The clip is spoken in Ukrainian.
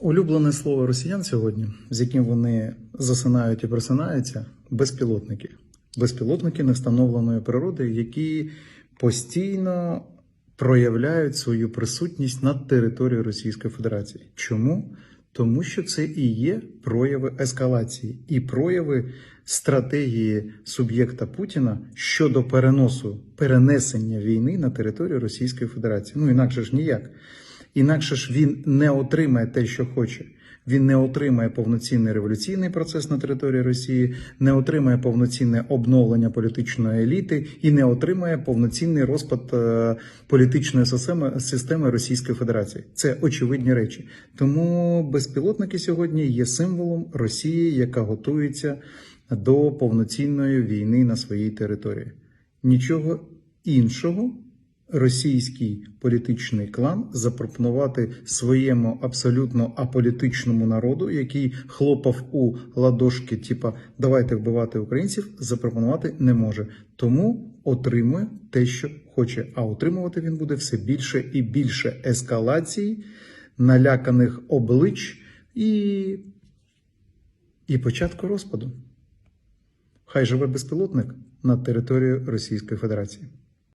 Улюблене слово росіян сьогодні, з яким вони засинають і просинаються, безпілотники. Безпілотники невстановленої природи, які постійно проявляють свою присутність на території Російської Федерації. Чому? Тому що це і є прояви ескалації і прояви стратегії суб'єкта Путіна щодо переносу перенесення війни на територію Російської Федерації. Ну інакше ж ніяк. Інакше ж він не отримає те, що хоче. Він не отримає повноцінний революційний процес на території Росії, не отримає повноцінне обновлення політичної еліти і не отримає повноцінний розпад е, політичної системи, системи Російської Федерації. Це очевидні речі. Тому безпілотники сьогодні є символом Росії, яка готується до повноцінної війни на своїй території. Нічого іншого російський політичний клан запропонувати своєму абсолютно аполітичному народу, який хлопав у ладошки, типа давайте вбивати українців, запропонувати не може. Тому отримує те, що хоче. А отримувати він буде все більше і більше ескалації, наляканих облич і, і початку розпаду. Хай живе безпілотник на території Російської Федерації.